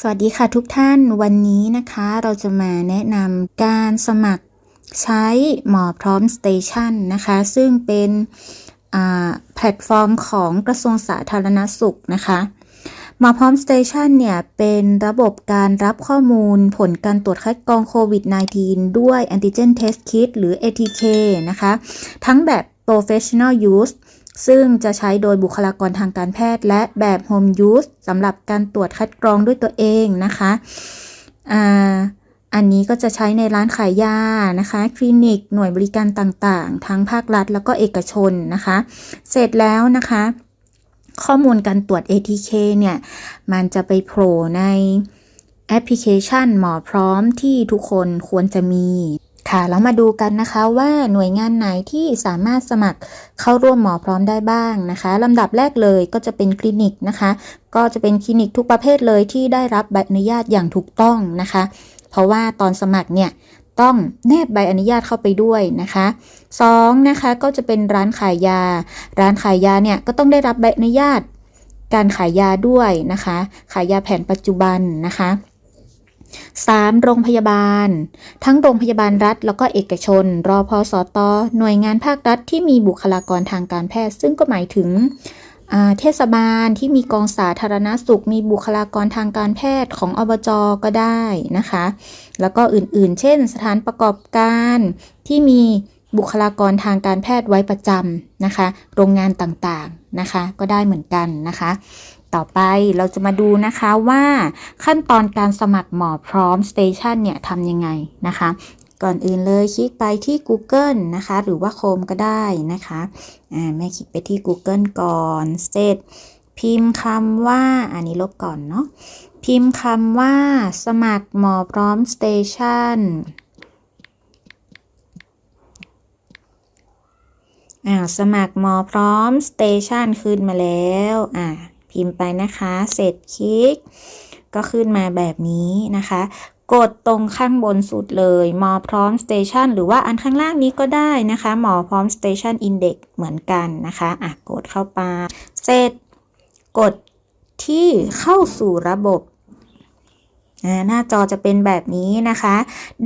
สวัสดีค่ะทุกท่านวันนี้นะคะเราจะมาแนะนำการสมัครใช้หมอพร้อมสเตชันนะคะ ซึ่งเป็นแพลตฟอร์มของกระทรวงสาธารณสุขนะคะหมอพร้อมสเตชันเนี่ย เป็นระบบการรับข้อมูลผลการตรวจคัดกรองโควิด -19 ด้วย Antigen Test Kit หรือ ATK นะคะ ทั้งแบบ Professional Use ซึ่งจะใช้โดยบุคลากรทางการแพทย์ และแบบ Home Use สำหรับการตรวจคัดกรองด้วยตัวเองนะคะอันนี้ก็จะใช้ในร้านขายยานะคะ คลินิก หน่วยบริการต่างๆ ทั้งภาครัฐแล้วก็เอกชนนะคะ เสร็จแล้วนะคะ ข้อมูลการตรวจ ATK เนี่ย มันจะไปโผล่ในแอปพลิเคชันหมอพร้อมที่ทุกคนควรจะมี ค่ะ แล้วมาดูกันนะคะว่าหน่วยงานไหนที่สามารถสมัครเข้าร่วมหมอพร้อมได้บ้างนะคะลำดับแรกเลยก็จะเป็นคลินิกนะคะ ก็จะเป็นคลินิกทุกประเภทเลยที่ได้รับใบอนุญาตอย่างถูกต้องนะคะ เพราะว่าตอนสมัครเนี่ยต้องแนบใบอนุญาตเข้าไปด้วยนะคะ2นะคะก็จะเป็นร้านขายยา ร้านขายยาเนี่ยก็ต้องได้รับใบอนุญาตการขายยาด้วยนะคะ ขายยาแผนปัจจุบันนะคะ 3. โรงพยาบาล ทั้งโรงพยาบาลรัฐ แล้วก็เอกชน รอพอสอตอหน่วยงานภาครัฐที่มีบุคลากรทางการแพทย์ ซึ่งก็หมายถึงเทศบาลที่มีกองสาธารณสุข มีบุคลากรทางการแพทย์ของอบจก็ได้นะคะ แล้วก็อื่นๆ เช่น สถานประกอบการที่มีบุคลากรทางการแพทย์ไว้ประจำนะคะ โรงงานต่างๆนะคะ ก็ได้เหมือนกันนะคะ ต่อไปเราจะมาดูนะคะว่าขั้นตอนการสมัครหมอพร้อมสเตชันเนี่ยทำยังไงนะคะ ก่อนอื่นเลยคลิกไปที่ Google นะคะ หรือว่า Chrome ก็ได้นะคะอ่าแม่คลิกไปที่ Google ก่อนเสร็จพิมพ์คำว่าอันนี้ลบก่อนเนาะพิมพ์คำว่าสมัครหมอพร้อมสเตชันอ่าสมัครหมอพร้อมสเตชันขึ้นมาแล้ว อ่า พิมพ์ไปนะคะ เสร็จคลิก ก็ขึ้นมาแบบนี้นะคะ กดตรงข้างบนสุดเลยหมอพร้อมสเตชันหรือว่าอันข้างล่างนี้ก็ได้นะคะหมอพร้อมสเตชันอินเด็กเหมือนกันนะคะอะกดเข้าไป เสร็จ กดที่เข้าสู่ระบบหน้าจอจะเป็นแบบนี้นะคะ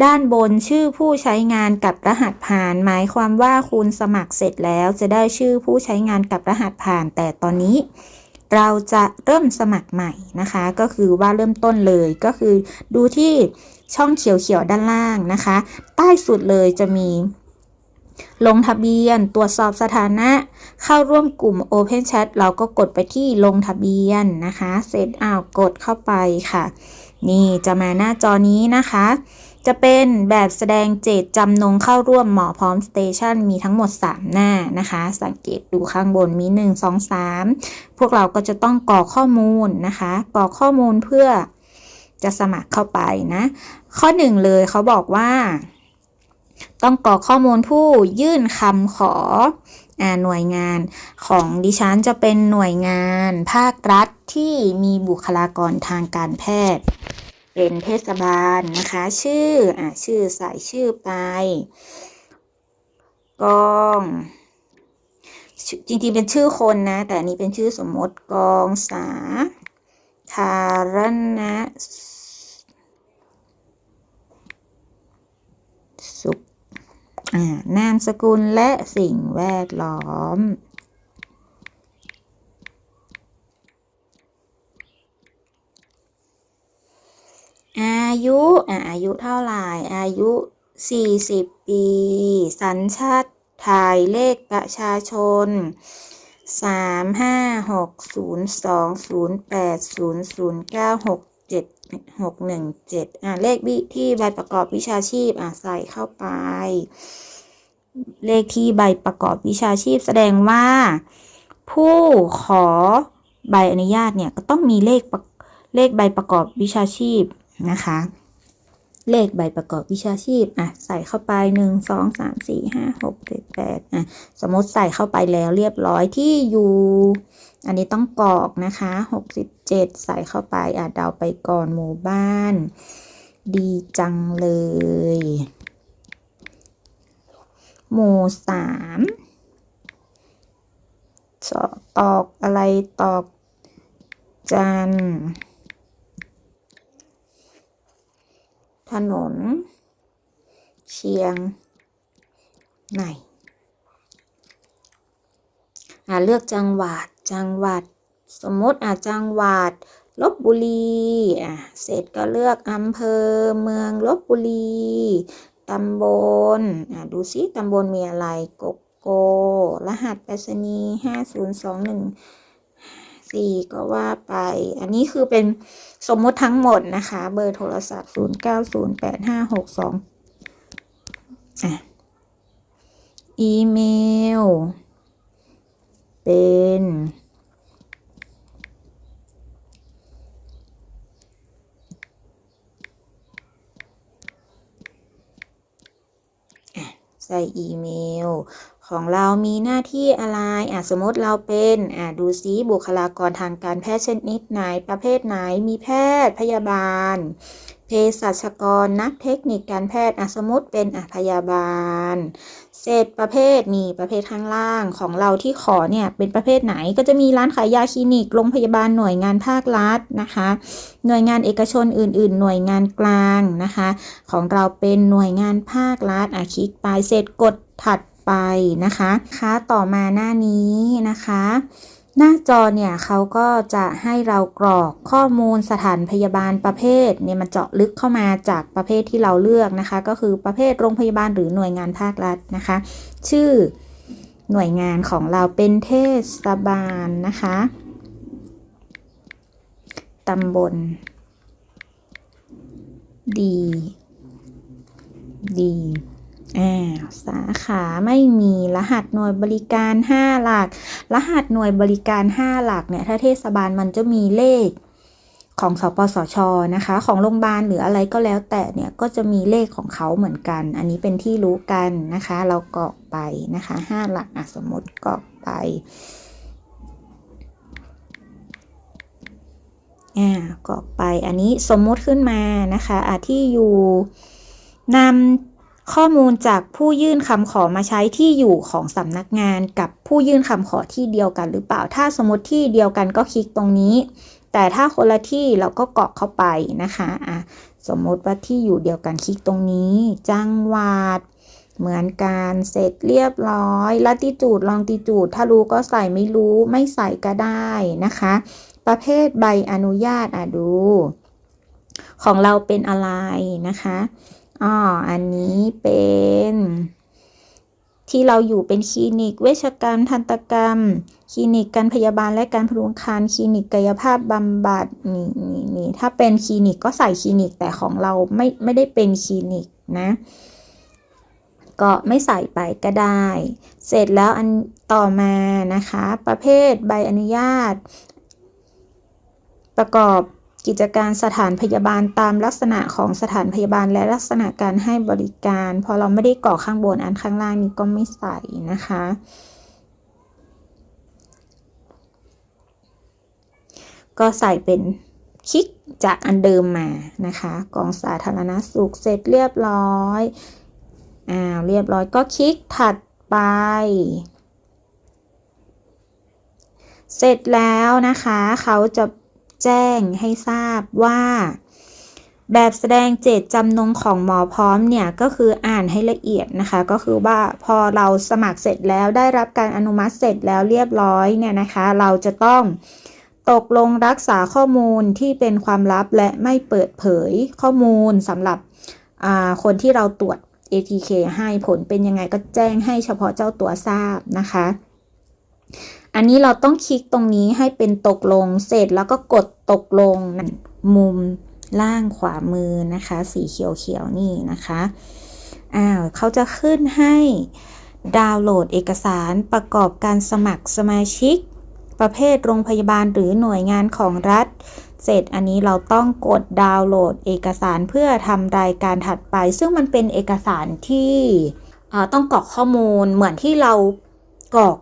ด้านบนชื่อผู้ใช้งานกับรหัสผ่าน หมายความว่าคุณสมัครเสร็จแล้วจะได้ชื่อผู้ใช้งานกับรหัสผ่าน แต่ตอนนี้ เราจะเริ่มสมัครใหม่นะคะ ก็คือว่าเริ่มต้นเลยก็คือดูที่ช่องเขียวๆด้านล่างนะคะ ใต้สุดเลยจะมีลงทะเบียน ตรวจสอบสถานะ เข้าร่วมกลุ่ม Open Chat เราก็กดไปที่ลงทะเบียนนะคะ เสร็จอ้าวกดเข้าไปค่ะ นี่จะมาหน้าจอนี้นะคะ จะเป็นแบบแสดงเจตจำนงเข้าร่วมหมอพร้อมสเตชันมีทั้งหมด 3 หน้านะคะ สังเกตดูข้างบนมี 1 2 3 พวกเราก็จะต้องกรอกข้อมูลนะคะกรอกข้อมูลเพื่อจะสมัครเข้าไปนะ ข้อ 1 เลยเขาบอกว่า ต้องกรอกข้อมูลผู้ยื่นคำขออหน่วยงานของดิฉันจะเป็นหน่วยงานภาครัฐที่มีบุคลากรทางการแพทย์ เป็นเทศบาลนะคะ ชื่ออ่าชื่อใส่ชื่อไป กอง จริงๆเป็นชื่อคนนะ แต่อันนี้เป็นชื่อสมมติกองสาธารณสุขอ่านามสกุลและสิ่งแวดล้อม อายุอะอายุเท่าไหร่ อายุ 40 ปี สัญชาติไทยเลขประชาชน 3 5 6 0 2 0 8 0 0 9 6 7 6 1 7อะเลขบิที่ใบประกอบวิชาชีพอะใส่เข้าไป เลขที่ใบประกอบวิชาชีพแสดงว่า ผู้ขอใบอนุญาตเนี่ยก็ต้องมีเลขเลขใบประกอบวิชาชีพ นะคะ เลขใบประกอบวิชาชีพอะใส่เข้าไปหนึ่งสองสามสี่ห้าหกเจ็ดแปดอะสมมติใส่เข้าไปแล้วเรียบร้อยที่อยู่ อันนี้ต้องกรอกนะคะหกสิบเจ็ดใส่เข้าไปอะเดาไปก่อนหมู่บ้าน ดีจังเลย หมู่สามตอกอะไรตอกจัน ถนน เชียงใหม่อ่าเลือกจังหวัดจังหวัด สมมติอ่าจังหวัดลบบุรีอะเสร็จก็เลือกอำเภอเมืองลบบุรีตำบลอะดูซิตำบลมีอะไรกกโก รหัสไปรษณีย์ห้าศูนย์สองหนึ่ง สี่ก็ว่าไป อันนี้คือเป็นสมมติทั้งหมดนะคะ เบอร์โทรศัพท์ศูนย์เก้าศูนย์แปดห้าหกสองอะอีเมล เป็น ใส่อีเมล ของเรามีหน้าที่อะไรอะสมมติเราเป็นอะดูซิบุคลากรทางการแพทย์ชนิดไหนประเภทไหนมีแพทย์พยาบาล เภสัชกรนักเทคนิคการแพทย์อะสมมติเป็นอะพยาบาลเสร็จประเภทนี่ประเภทข้างล่างของเราที่ขอเนี่ยเป็นประเภทไหนก็จะมีร้านขายยาคลินิกโรงพยาบาลหน่วยงานภาครัฐนะคะ หน่วยงานเอกชนอื่น ๆ หน่วยงานกลางนะคะ ของเราเป็นหน่วยงานภาครัฐอะคลิกไปเสร็จกดถัด ไปนะคะคะต่อมาหน้านี้นะคะ หน้าจอเนี่ยเขาก็จะให้เรากรอกข้อมูลสถานพยาบาลประเภทเนี่ยมันเจาะลึกเข้ามาจากประเภทที่เราเลือกนะคะ ก็คือประเภทโรงพยาบาลหรือหน่วยงานภาครัฐนะคะ ชื่อหน่วยงานของเราเป็นเทศบาลนะคะตำบลดี ดี อ่าสาขาไม่มีรหัสหน่วยบริการ 5 หลัก รหัสหน่วยบริการ 5 หลักเนี่ยถ้าเทศบาลมันจะมีเลขของสปสชนะคะ ของโรงพยาบาลหรืออะไรก็แล้วแต่เนี่ยก็จะมีเลขของเขาเหมือนกัน อันนี้เป็นที่รู้กันนะคะ เรากรอกไปนะคะ 5 หลักอะสมมติกรอกไปอ่ากรอกไปอันนี้สมมุติขึ้นมานะคะอะที่อยู่นำ ข้อมูลจากผู้ยื่นคำขอมาใช้ที่อยู่ของสำนักงานกับผู้ยื่นคำขอที่เดียวกันหรือเปล่า ถ้าสมมติที่เดียวกันก็คลิกตรงนี้ แต่ถ้าคนละที่เราก็กรอกเข้าไปนะคะอะสมมติว่าที่อยู่เดียวกันคลิกตรงนี้ จังหวัด เหมือนกันเสร็จเรียบร้อยลัติจูดลองติจูด ถ้ารู้ก็ใส่ไม่รู้ไม่ใส่ก็ได้นะคะ ประเภทใบอนุญาตอะดู ของเราเป็นอะไรนะคะ อ๋ออันนี้เป็น ที่เราอยู่เป็นคลินิก เวชกรรม ทันตกรรม คลินิกการพยาบาลและการพลุงครรภ์คลินิกกายภาพบำบัดนี่นี่นี่ถ้าเป็นคลินิกก็ใส่คลินิกแต่ของเราไม่ไม่ได้เป็นคลินิกนะก็ไม่ใส่ไปก็ได้ เสร็จแล้วอันต่อมานะคะ ประเภทใบอนุญาต ประกอบ กิจการสถานพยาบาลตามลักษณะของสถานพยาบาลและลักษณะการให้บริการ พอเราไม่ได้กรอข้างบนอันข้างล่างนี้ก็ไม่ใส่นะคะ ก็ใส่เป็นคลิกจากอันเดิมมานะคะกองสาธารณสุขเสร็จเรียบร้อยอ่าเรียบร้อยก็คลิกถัดไป เสร็จแล้วนะคะเขาจะ แจ้งให้ทราบว่า แบบแสดงเจตจำนงของหมอพร้อมเนี่ยก็คืออ่านให้ละเอียดนะคะ ก็คือว่าพอเราสมัครเสร็จแล้วได้รับการอนุมัติเสร็จแล้วเรียบร้อยเนี่ยนะคะ เราจะต้องตกลงรักษาข้อมูลที่เป็นความลับและไม่เปิดเผยข้อมูลสำหรับคนที่เราตรวจ ATK ให้ผลเป็นยังไงก็แจ้งให้เฉพาะเจ้าตัวทราบนะคะ อันนี้เราต้องคลิกตรงนี้ให้เป็นตกลง เสร็จแล้วก็กดตกลงมุมล่างขวามือนะคะ สีเขียวๆนี่นะคะ อ้าวเขาจะขึ้นให้ดาวน์โหลดเอกสารประกอบการสมัครสมาชิก ประเภทโรงพยาบาลหรือหน่วยงานของรัฐ เสร็จอันนี้เราต้องกดดาวน์โหลดเอกสารเพื่อทำรายการถัดไป ซึ่งมันเป็นเอกสารที่ต้องกรอกข้อมูลเหมือนที่เรากรอก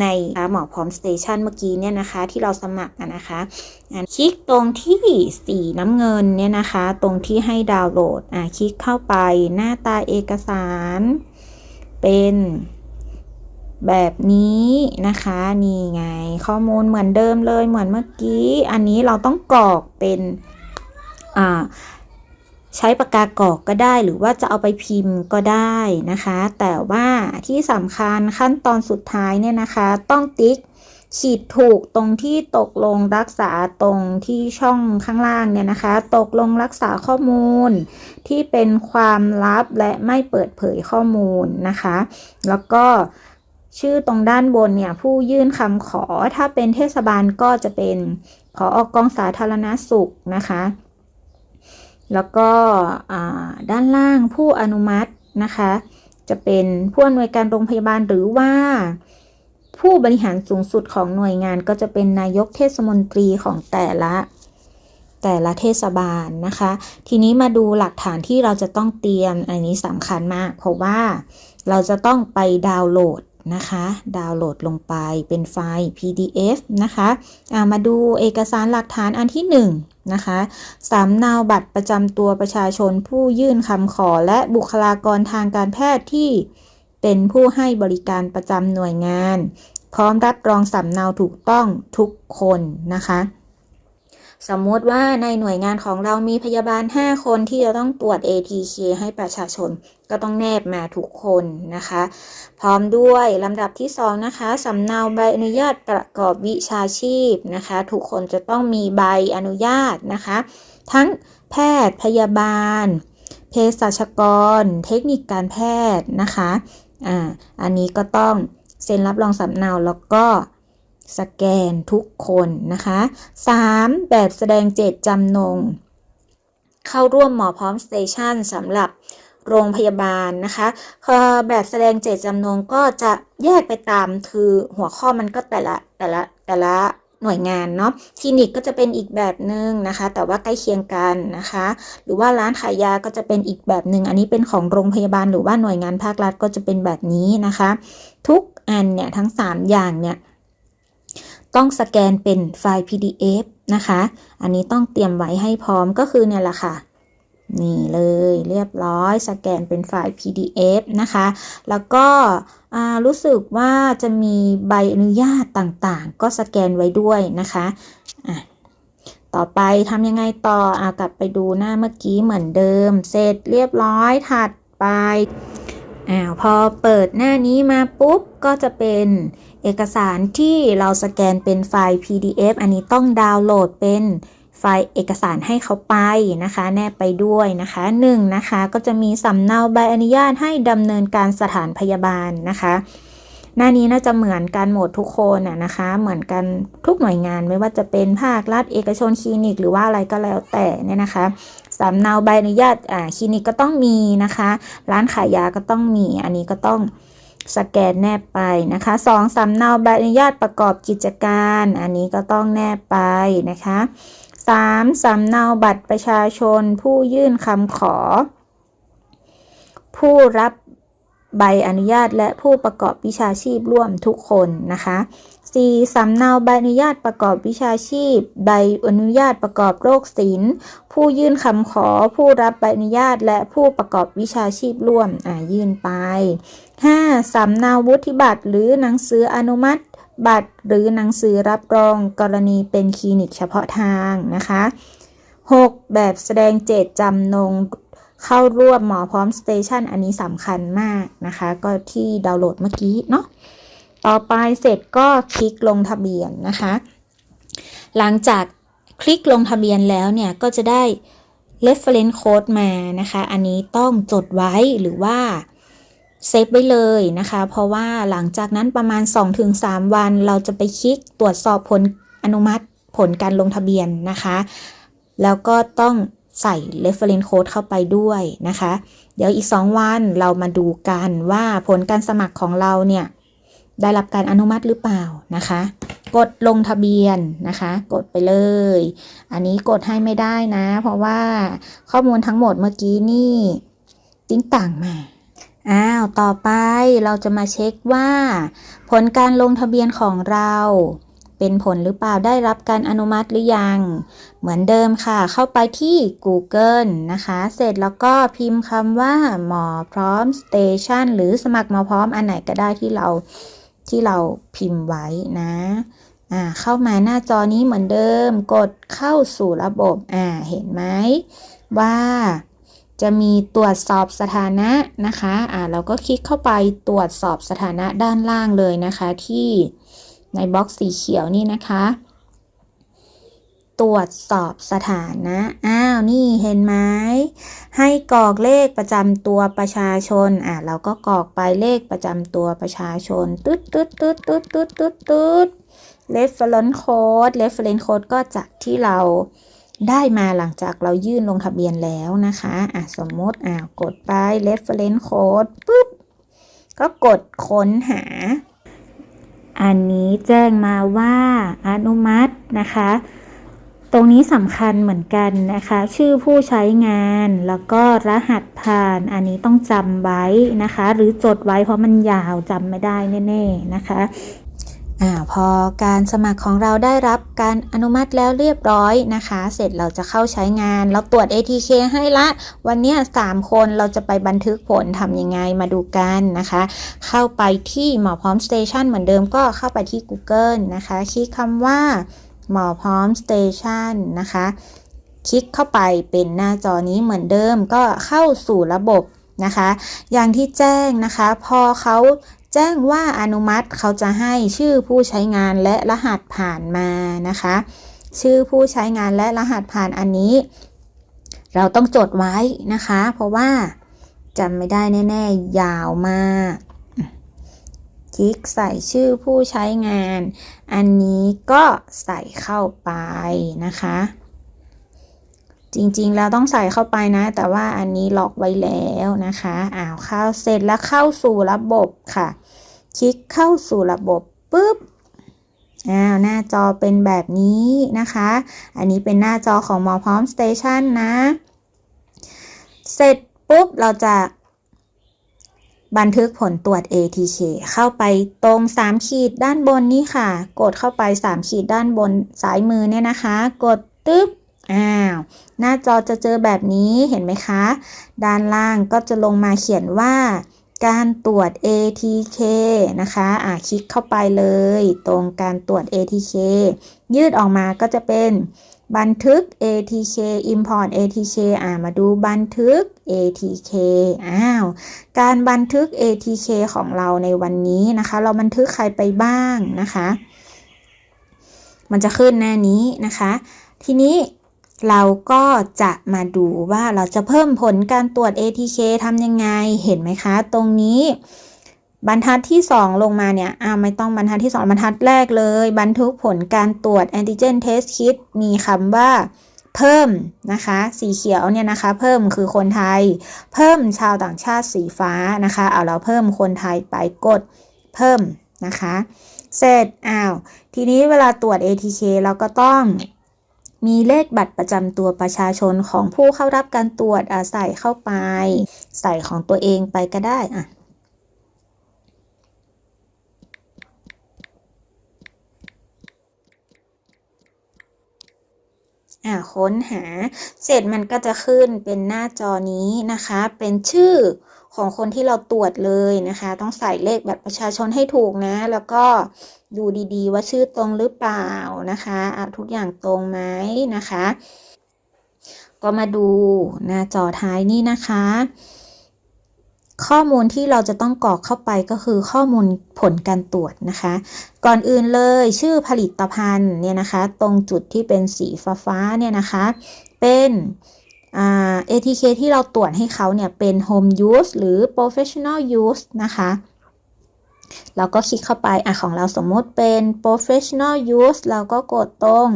ในหมอพร้อมสเตชันเมื่อกี้เนี่ยนะคะ ที่เราสมัครนะคะคลิกตรงที่สีน้ำเงินเนี่ยนะคะ ตรงที่ให้ดาวน์โหลดอะคลิกเข้าไปหน้าตาเอกสาร เป็นแบบนี้นะคะนี่ไง ข้อมูลเหมือนเดิมเลยเหมือนเมื่อกี้ อันนี้เราต้องกรอกเป็นอ่า ใช้ปากกากอกก็ได้หรือว่าจะเอาไปพิมพ์ก็ได้นะคะ แต่ว่าที่สำคัญขั้นตอนสุดท้ายเนี่ยนะคะ ต้องติ๊กขีดถูกตรงที่ตกลงรักษาตรงที่ช่องข้างล่างเนี่ยนะคะ ตกลงรักษาข้อมูล ที่เป็นความลับและไม่เปิดเผยข้อมูลนะคะ แล้วก็ชื่อตรงด้านบนเนี่ยผู้ยื่นคำขอถ้าเป็นเทศบาลก็จะเป็นขอออกกองสาธารณสุขนะคะ แล้วก็ด้านล่างผู้อนุมัตินะคะ จะเป็นผู้อำนวยการโรงพยาบาลหรือว่า ผู้บริหารสูงสุดของหน่วยงานก็จะเป็นนายกเทศมนตรีของแต่ละแต่ละเทศบาลนะคะ ทีนี้มาดูหลักฐานที่เราจะต้องเตรียมอันนี้สำคัญมาก เพราะว่าเราจะต้องไปดาวน์โหลด นะคะ ดาวน์โหลดลงไปเป็นไฟล์ PDF นะคะามาดูเอกสารหลักฐานอันที่1นนะคะสำเนาบัตรประจำตัวประชาชนผู้ยื่นคำขอและบุคลากรทางการแพทย์ที่เป็นผู้ให้บริการประจำหน่วยงาน พร้อมรับรองสำเนาถูกต้องทุกคนนะคะ สมมติว่าในหน่วยงานของเรามีพยาบาล 5 คนที่จะต้องตรวจ ATK ให้ประชาชน ก็ต้องแนบมาทุกคนนะคะ พร้อมด้วยลำดับที่ 2 นะคะสำเนาใบอนุญาตประกอบวิชาชีพนะคะ ทุกคนจะต้องมีใบอนุญาตนะคะ ทั้งแพทย์พยาบาล เภสัชกร เทคนิคการแพทย์นะคะอ่าอันนี้ก็ต้องเซ็นรับรองสำเนาแล้วก็ สแกนทุกคนนะคะ 3. แบบแสดงเจตจำนง เข้าร่วมหมอพร้อมสเตชันสำหรับโรงพยาบาลนะคะแบบแสดงเจตจำนงก็จะแยกไปตามคือหัวข้อมันก็แต่ละแต่ละแต่ละหน่วยงานเนาะคลินิกก็จะเป็นอีกแบบหนึ่งนะคะ แต่ว่าใกล้เคียงกันนะคะ หรือว่าร้านขายยาก็จะเป็นอีกแบบหนึ่งอันนี้เป็นของโรงพยาบาลหรือว่าหน่วยงานภาครัฐก็จะเป็นแบบนี้นะคะ ทุกอันเนี่ยทั้ง 3 อย่างเนี่ย ต้องสแกนเป็นไฟล์ PDF นะคะ อันนี้ต้องเตรียมไว้ให้พร้อมก็คือเนี่ยแหละค่ะ นี่เลยเรียบร้อยสแกนเป็นไฟล์ PDF นะคะ แล้วก็รู้สึกว่าจะมีใบอนุญาตต่างๆ ก็สแกนไว้ด้วยนะคะะต่อไปทำยังไงต่ออกลับไปดูหน้าเมื่อกี้เหมือนเดิม เสร็จเรียบร้อยถัดไปอ้าวพอเปิดหน้านี้มาปุ๊บก็จะเป็น เอกสารที่เราสแกนเป็นไฟล์ PDF อันนี้ต้องดาวน์โหลดเป็นไฟล์เอกสารให้เขาไปนะคะ แนบไปด้วยนะคะ1นนะคะก็จะมีสำเนาใบอนุญาตให้ดำเนินการสถานพยาบาลนะคะ หน้านี้น่าจะเหมือนกันหมดทุกคนนะคะ เหมือนกันทุกหน่วยงานไม่ว่าจะเป็นภาครัฐเอกชนคลินิก หรือว่าอะไรก็แล้วแต่เนี่ยนะคะสำเนาใบอนุญาตอ่าคลินิกก็ต้องมีนะคะ ร้านขายยาก็ต้องมีอันนี้ก็ต้อง สแกนแนบไปนะคะสองสำเนาใบอนุญาตประกอบกิจการ อันนี้ก็ต้องแนบไปนะคะสามสำเนาบัตรประชาชนผู้ยื่นคำขอ ผู้รับใบอนุญาตและผู้ประกอบวิชาชีพร่วมทุกคนนะคะ 4. สำเนาใบอนุญาตประกอบวิชาชีพ ใบอนุญาตประกอบโรคศิลป์ ผู้ยื่นคำขอ ผู้รับใบอนุญาตและผู้ประกอบวิชาชีพร่วมอ่ายื่นไป 5. สำเนาวุฒิบัตรหรือหนังสืออนุมัติบัตรหรือหนังสือรับรองกรณีเป็นคลินิกเฉพาะทางนะคะ 6. แบบแสดงเจตจำนงเข้าร่วมหมอพร้อมสเตชันอันนี้สำคัญมากนะคะ ก็ที่ดาวน์โหลดเมื่อกี้เนาะต่อไปเสร็จก็คลิกลงทะเบียนนะคะ หลังจากคลิกลงทะเบียนแล้วเนี่ยก็จะได้ reference code มานะคะ อันนี้ต้องจดไว้หรือว่า เซฟไว้เลยนะคะ เพราะว่าหลังจากนั้นประมาณ 2-3 วัน เราจะไปคลิกตรวจสอบผลอนุมัติผลการลงทะเบียนนะคะ แล้วก็ต้องใส่ reference code เข้าไปด้วยนะคะ เดี๋ยวอีก 2 วันเรามาดูกันว่าผลการสมัครของเราเนี่ย ได้รับการอนุมัติหรือเปล่านะคะ กดลงทะเบียนนะคะ กดไปเลย อันนี้กดให้ไม่ได้นะ เพราะว่าข้อมูลทั้งหมดเมื่อกี้นี่ ติ้งต่างมา อ้าว ต่อไปเราจะมาเช็คว่า ผลการลงทะเบียนของเรา เป็นผลหรือเปล่าได้รับการอนุมัติหรือยัง เหมือนเดิมค่ะ เข้าไปที่ Google นะคะ เสร็จแล้วก็พิมพ์คำว่า หมอพร้อม Station หรือสมัครหมอพร้อมอันไหนก็ได้ที่เราที่เราพิมพ์ไว้นะอ่าเข้ามาหน้าจอนี้เหมือนเดิม กดเข้าสู่ระบบ อ่า เห็นไหมว่า จะมีตรวจสอบสถานะนะคะอ่าเราก็คลิกเข้าไปตรวจสอบสถานะด้านล่างเลยนะคะ ที่ในบล็อกสีเขียวนี่นะคะ ตรวจสอบสถานะ อ้าว นี่เห็นไหม ให้กรอกเลขประจำตัวประชาชน อะ เราก็กรอกไปเลขประจำตัวประชาชน ตึ๊ดตึ๊ดตึ๊ดตึ๊ดตึ๊ดตึ๊ดตึ๊ด reference code reference code ก็จากที่เรา ได้มาหลังจากเรายื่นลงทะเบียนแล้วนะคะอะสมมติอ่ากดไป reference code ปุ๊บ ก็กดค้นหา อันนี้แจ้งมาว่าอนุมัตินะคะ ตรงนี้สำคัญเหมือนกันนะคะ ชื่อผู้ใช้งานแล้วก็รหัสผ่าน อันนี้ต้องจำไว้นะคะ หรือจดไว้เพราะมันยาวจำไม่ได้แน่ ๆ นะคะ อ่าพอการสมัครของเราได้รับการอนุมัติแล้วเรียบร้อยนะคะ เสร็จเราจะเข้าใช้งาน เราตรวจ ATK ให้ละ วันนี้ 3 คนเราจะไปบันทึกผลทำยังไงมาดูกันนะคะ เข้าไปที่หมอพร้อมสเตชันเหมือนเดิมก็เข้าไปที่ Google นะคะ คลิกคำว่าหมอพร้อมสเตชันนะคะ คลิกเข้าไปเป็นหน้าจอนี้เหมือนเดิมก็เข้าสู่ระบบนะคะ อย่างที่แจ้งนะคะ พอเขา แจ้งว่าอนุมัติเขาจะให้ชื่อผู้ใช้งานและรหัสผ่านมานะคะ ชื่อผู้ใช้งานและรหัสผ่านอันนี้ เราต้องจดไว้นะคะ เพราะว่าจำไม่ได้แน่ๆ ยาวมากคลิกใส่ชื่อผู้ใช้งาน อันนี้ก็ใส่เข้าไปนะคะ จริงๆเราต้องใส่เข้าไปนะ แต่ว่าอันนี้ล็อกไว้แล้วนะคะอ้าวเข้าเสร็จแล้วเข้าสู่ระบบค่ะ คลิกเข้าสู่ระบบปุ๊บอ้าวหน้าจอเป็นแบบนี้นะคะ อันนี้เป็นหน้าจอของหมอพร้อมสเตชันนะ เสร็จปุ๊บเราจะบันทึกผลตรวจ ATK เข้าไปตรง 3 ขีดด้านบนนี้ค่ะ กดเข้าไป 3 ขีดด้านบนซ้ายมือเนี่ยนะคะ กดตึ๊บ อ้าว หน้าจอจะเจอแบบนี้เห็นไหมคะ ด้านล่างก็จะลงมาเขียนว่า การตรวจ ATK นะคะอ่าคลิกเข้าไปเลย ตรงการตรวจ ATK ยืดออกมาก็จะเป็นบันทึก ATK import ATK อ่ามาดูบันทึก ATK อ้าว การบันทึก ATK ของเราในวันนี้นะคะ เราบันทึกใครไปบ้างนะคะ มันจะขึ้นหน้านี้นะคะ ทีนี้ เราก็จะมาดูว่าเราจะเพิ่มผลการตรวจ ATK ทำยังไง เห็นไหมคะ ตรงนี้ บรรทัดที่ 2 ลงมาเนี่ยอ้าวไม่ต้องบรรทัดที่ 2 บรรทัดแรกเลย บันทึกผลการตรวจ antigen test kit มีคำว่าเพิ่มนะคะ สีเขียวเนี่ยนะคะ เพิ่มคือคนไทย เพิ่มชาวต่างชาติสีฟ้านะคะ เอาเราเพิ่มคนไทยไปกดเพิ่มนะคะ เสร็จอ้าวทีนี้เวลาตรวจ ATK เราก็ต้อง มีเลขบัตรประจำตัวประชาชนของผู้เข้ารับการตรวจอาใส่เข้าไป ใส่ของตัวเองไปก็ได้อะอ่าค้นหา เสร็จมันก็จะขึ้นเป็นหน้าจอนี้นะคะ เป็นชื่อ ของคนที่เราตรวจเลยนะคะ ต้องใส่เลขบัตรประชาชนให้ถูกนะ แล้วก็ดูดีๆ ว่าชื่อตรงหรือเปล่านะคะะทุกอย่างตรงไหมนะคะ ก็มาดูหน้าจอท้ายนี่นะคะ ข้อมูลที่เราจะต้องกรอกเข้าไปก็คือข้อมูลผลการตรวจนะคะ ก่อนอื่นเลยชื่อผลิตภัณฑ์เนี่ยนะคะ ตรงจุดที่เป็นสีฟ้าๆเนี่ยนะคะ เป็น ATK ที่เราตรวจให้เขาเนี่ยเป็น home use หรือ professional use นะคะเราก็คลิกเข้าไปอะของเราสมมติเป็น professional use เราก็กดตรง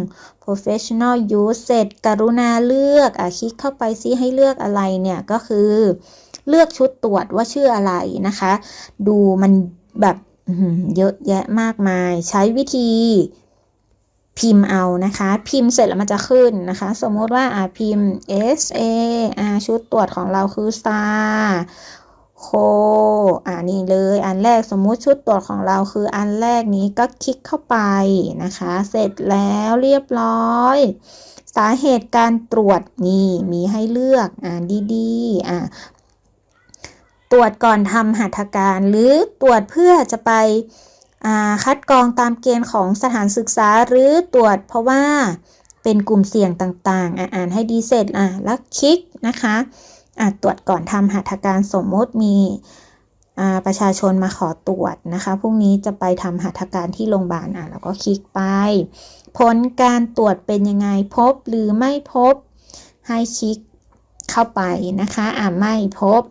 professional use เสร็จกรุณาเลือกอะคลิกเข้าไปซิให้เลือกอะไรเนี่ยก็คือ เลือกชุดตรวจว่าชื่ออะไรนะคะ ดูมันแบบเยอะแยะมากมาย ใช้วิธี พิมพ์เอานะคะ พิมพ์เสร็จแล้วมันจะขึ้นนะคะ สมมติว่าอ่าพิมพ์ S A อ่าชุดตรวจของเราคือ star โคอ่านี่เลยอันแรกสมมุติชุดตรวจของเราคืออันแรกนี้ก็คลิกเข้าไปนะคะ เสร็จแล้วเรียบร้อย สาเหตุการตรวจนี่มีให้เลือกอ่านดีๆอ่าตรวจก่อนทำหัตถการหรือตรวจเพื่อจะไป คัดกรองตามเกณฑ์ของสถานศึกษาหรือตรวจเพราะว่าเป็นกลุ่มเสี่ยงต่างๆ อ่านให้ดีเสร็จอะแล้วคลิกนะคะอาจตรวจก่อนทำหัตถการสมมติมีประชาชนมาขอตรวจนะคะ พรุ่งนี้จะไปทำหัตถการที่โรงพยาบาลอะเราก็คลิกไป ผลการตรวจเป็นยังไงพบหรือไม่พบให้คลิกเข้าไปนะคะ อ่าไม่พบ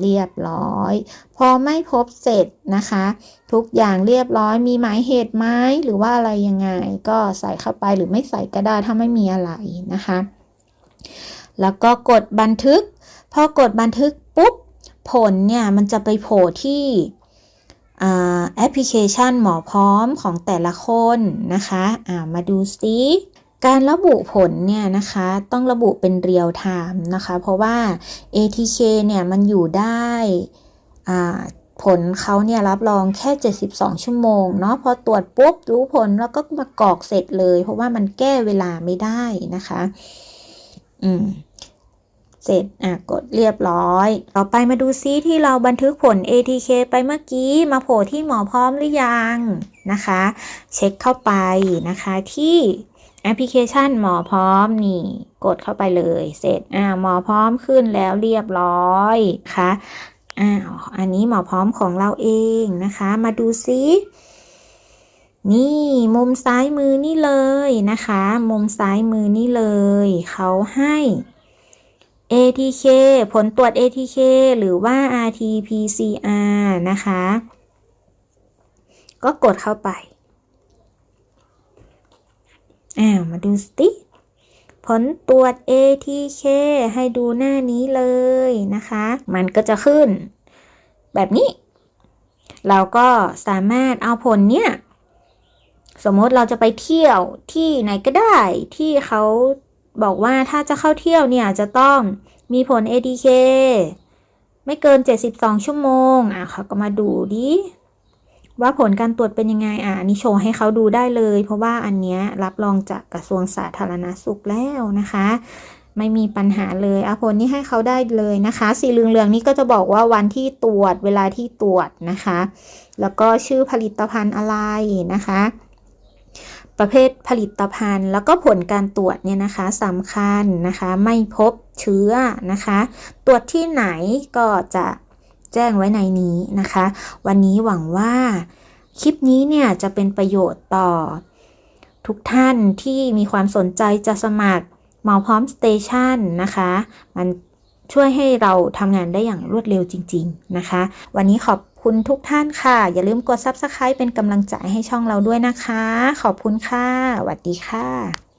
เรียบร้อย พอไม่พบเสร็จนะคะ ทุกอย่างเรียบร้อยมีหมายเหตุไหมหรือว่าอะไรยังไง ก็ใส่เข้าไปหรือไม่ใส่ก็ได้ถ้าไม่มีอะไรนะคะ แล้วก็กดบันทึก พอกดบันทึกปุ๊บ ผลเนี่ยมันจะไปโผล่ที่แอปพลิเคชันหมอพร้อมของแต่ละคนนะคะอ่ามาดูซิ การระบุผลเนี่ยนะคะต้องระบุเป็นเรียลไทม์นะคะ เพราะว่า ATK เนี่ยมันอยู่ได้ผลเขาเนี่ยรับรองแค่ 72 ชั่วโมงเนาะพอตรวจปุ๊บรู้ผลแล้วก็มากรอกเสร็จเลย เพราะว่ามันแก้เวลาไม่ได้นะคะ อืมเสร็จอะกดเรียบร้อย ต่อไปมาดูซิที่เราบันทึกผล ATK ไปเมื่อกี้มาโผล่ที่หมอพร้อมหรือยังนะคะ เช็คเข้าไปนะคะที่ แอปพลิเคชันหมอพร้อมนี่ กดเข้าไปเลย เสร็จอ่าหมอพร้อมขึ้นแล้วเรียบร้อยนะคะอ้าวอันนี้หมอพร้อมของเราเองนะคะ มาดูซินี่มุมซ้ายมือนี่เลยนะคะ มุมซ้ายมือนี่เลย เขาให้ ATK ผลตรวจ ATK หรือว่า RT-PCR นะคะ ก็กดเข้าไป อ้าวมาดูสิผลตรวจ ATK ให้ดูหน้านี้เลยนะคะ มันก็จะขึ้น แบบนี้ เราก็สามารถเอาผลเนี้ยสมมติเราจะไปเที่ยวที่ไหนก็ได้ที่เขาบอกว่าถ้าจะเข้าเที่ยวเนี่ยจะต้องมีผล ATK ไม่เกิน 72 ชั่วโมง อะเขาก็มาดูดิ ว่าผลการตรวจเป็นยังไงอะอันนี้โชว์ให้เขาดูได้เลย เพราะว่าอันเนี้ยรับรองจากกระทรวงสาธารณสุขแล้วนะคะ ไม่มีปัญหาเลยเอาผลนี้ให้เขาได้เลยนะคะ สีเหลืองๆนี้ก็จะบอกว่าวันที่ตรวจเวลาที่ตรวจนะคะ แล้วก็ชื่อผลิตภัณฑ์อะไรนะคะประเภทผลิตภัณฑ์ แล้วก็ผลการตรวจเนี่ยนะคะสำคัญนะคะ ไม่พบเชื้อนะคะ ตรวจที่ไหนก็จะ แจ้งไว้ในนี้นะคะ วันนี้หวังว่าคลิปนี้เนี่ยจะเป็นประโยชน์ต่อ ทุกท่านที่มีความสนใจจะสมัครหมอพร้อมสเตชันนะคะ มันช่วยให้เราทำงานได้อย่างรวดเร็วจริง ๆ นะคะ วันนี้ขอบคุณทุกท่านค่ะ อย่าลืมกด Subscribe เป็นกำลังใจให้ช่องเราด้วยนะคะ ขอบคุณค่ะสวัสดีค่ะ